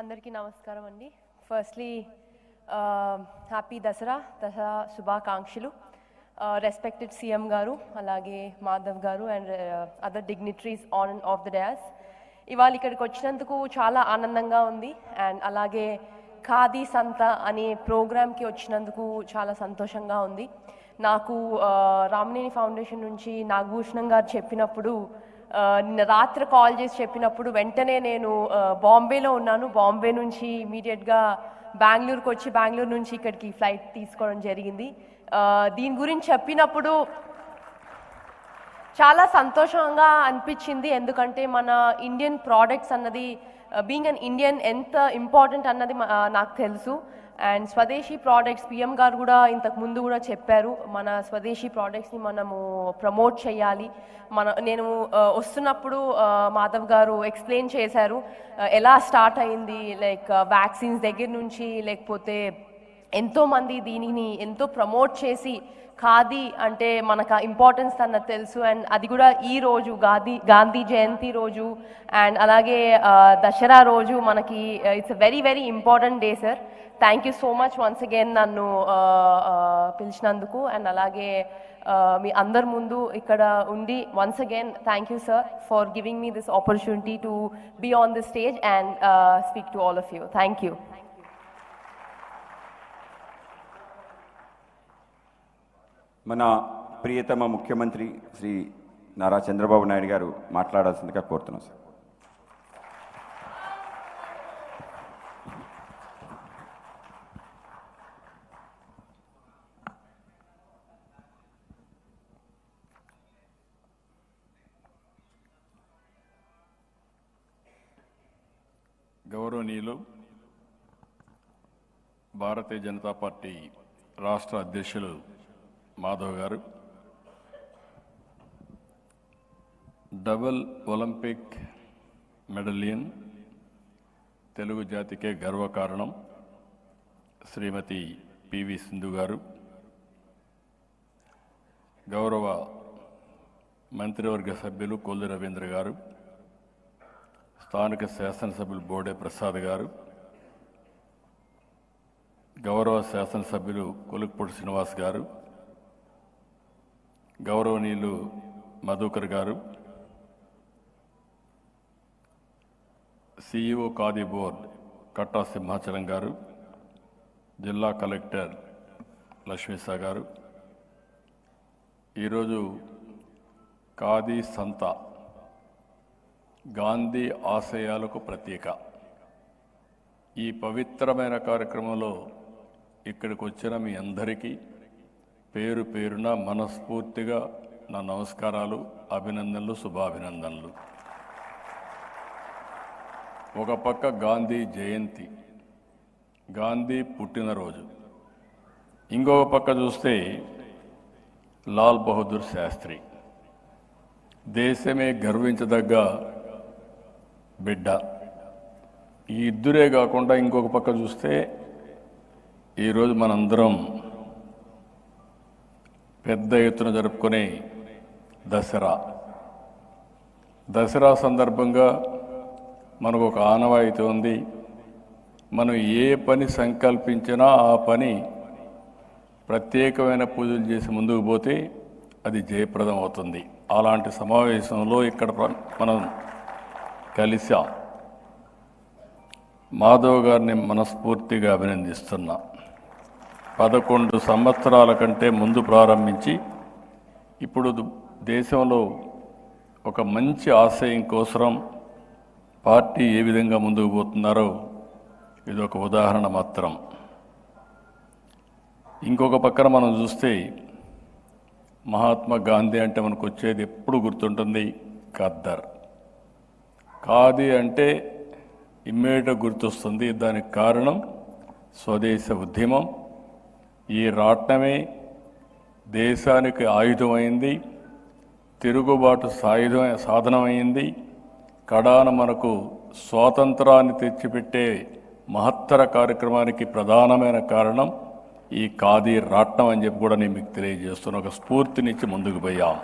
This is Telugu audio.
అందరికీ నమస్కారం అండి. ఫస్ట్లీ హ్యాపీ దసరా దసరా శుభాకాంక్షలు రెస్పెక్టెడ్ సీఎం గారు అలాగే Madhav garu and other dignitaries on and off the dais ఇవాళ ఇక్కడికి వచ్చినందుకు చాలా ఆనందంగా ఉంది. అండ్ అలాగే ఖాదీ సంత అనే ప్రోగ్రామ్కి వచ్చినందుకు చాలా సంతోషంగా ఉంది. నాకు రామనేని ఫౌండేషన్ నుంచి నాగభూషణం గారు చెప్పినప్పుడు నిన్న రాత్రి కాల్ చేసి చెప్పినప్పుడు వెంటనే నేను బాంబేలో ఉన్నాను. బాంబే నుంచి ఇమీడియట్గా బెంగళూరుకి వచ్చి బెంగళూరు నుంచి ఇక్కడికి ఫ్లైట్ తీసుకోవడం జరిగింది. దీని గురించి చెప్పినప్పుడు చాలా సంతోషంగా అనిపించింది. ఎందుకంటే మన ఇండియన్ ప్రోడక్ట్స్ అన్నది బీయింగ్ అన్ ఇండియన్ ఎంత ఇంపార్టెంట్ అన్నది నాకు తెలుసు. అండ్ స్వదేశీ ప్రోడక్ట్స్ పిఎం గారు కూడా ఇంతకు ముందు కూడా చెప్పారు మన స్వదేశీ ప్రోడక్ట్స్ని మనము ప్రమోట్ చేయాలి. మన నేను వస్తున్నప్పుడు మాధవ్ గారు ఎక్స్ప్లెయిన్ చేశారు ఎలా స్టార్ట్ అయింది లైక్ వ్యాక్సిన్స్ దగ్గర నుంచి లేకపోతే ఎంతోమంది దీనిని ఎంతో ప్రమోట్ చేసి ఖాదీ అంటే మనకు ఇంపార్టెన్స్ అన్నది తెలుసు. అండ్ అది కూడా ఈ రోజు గాంధీ గాంధీ జయంతి రోజు. అండ్ అలాగే దసరా రోజు మనకి it's very very important day sir thank you so much once again నన్ను పిలిచినందుకు. అండ్ అలాగే మీ అందరి ముందు ఇక్కడ ఉండి once again thank you sir for giving me this opportunity to be on this stage and speak to all of you thank you మన ప్రియతమ ముఖ్యమంత్రి శ్రీ నారా చంద్రబాబు నాయుడు గారు మాట్లాడాల్సిందిగా కోరుతున్నాం సార్. గౌరవనీయులు భారతీయ జనతా పార్టీ రాష్ట్ర అధ్యక్షులు మాధవ్ గారు. డబుల్ ఒలింపిక్ మెడలియన్ తెలుగు జాతికే గర్వకారణం శ్రీమతి పివి సింధు గారు. గౌరవ మంత్రివర్గ సభ్యులు కొల్లు రవీంద్ర గారు. స్థానిక శాసనసభ్యులు బోడే ప్రసాద్ గారు. గౌరవ శాసనసభ్యులు కొలుకుపూడి శ్రీనివాస్ గారు. గౌరవనీయులు మధుకర్ గారు సిఇఓ ఖాదీ బోర్డ్ కట్టా సింహాచలం గారు జిల్లా కలెక్టర్ లక్ష్మీసా గారు. ఈరోజు ఖాదీ సంత గాంధీ ఆశయాలకు ప్రతీక. ఈ పవిత్రమైన కార్యక్రమంలో ఇక్కడికి వచ్చిన మీ అందరికీ పేరు పేరున మనస్ఫూర్తిగా నా నమస్కారాలు అభినందనలు శుభాభినందనలు. ఒక పక్క గాంధీ జయంతి గాంధీ పుట్టినరోజు. ఇంకొక పక్క చూస్తే లాల్ బహదూర్ శాస్త్రి. దేశమే గర్వించదగ్గ బిడ్డ. ఈ ఇద్దరే కాకుండా ఇంకొక పక్క చూస్తే ఈరోజు మనందరం పెద్ద ఎత్తున జరుపుకునే దసరా. దసరా సందర్భంగా మనకు ఒక ఆనవాయితీ ఉంది. మనం ఏ పని సంకల్పించినా ఆ పని ప్రత్యేకమైన పూజలు చేసి ముందుకు పోతే అది జయప్రదం అవుతుంది. అలాంటి సమావేశంలో ఇక్కడ మనం కలిసాం. మాధవ్ గారిని మనస్ఫూర్తిగా అభినందిస్తున్నా. పదకొండు సంవత్సరాల కంటే ముందు ప్రారంభించి ఇప్పుడు దేశంలో ఒక మంచి ఆశయం కోసం పార్టీ ఏ విధంగా ముందుకు పోతున్నారో ఇది ఒక ఉదాహరణ మాత్రం. ఇంకొక పక్కన మనం చూస్తే మహాత్మా గాంధీ అంటే మనకు వచ్చేది ఎప్పుడు గుర్తుంటుంది? ఖద్దర్. ఖాదీ అంటే ఇమ్మీడియట్గా గుర్తొస్తుంది. దానికి కారణం స్వదేశ ఉద్యమం. ఈ రాట్నమే దేశానికి ఆయుధమైంది తిరుగుబాటు సాయుధం సాధనమైంది. కడాన మనకు స్వాతంత్రాన్ని తెచ్చిపెట్టే మహత్తర కార్యక్రమానికి ప్రధానమైన కారణం ఈ ఖాదీ రాట్నం అని చెప్పి కూడా నేను మీకు తెలియజేస్తున్న. ఒక స్ఫూర్తినిచ్చి ముందుకు పోయాం.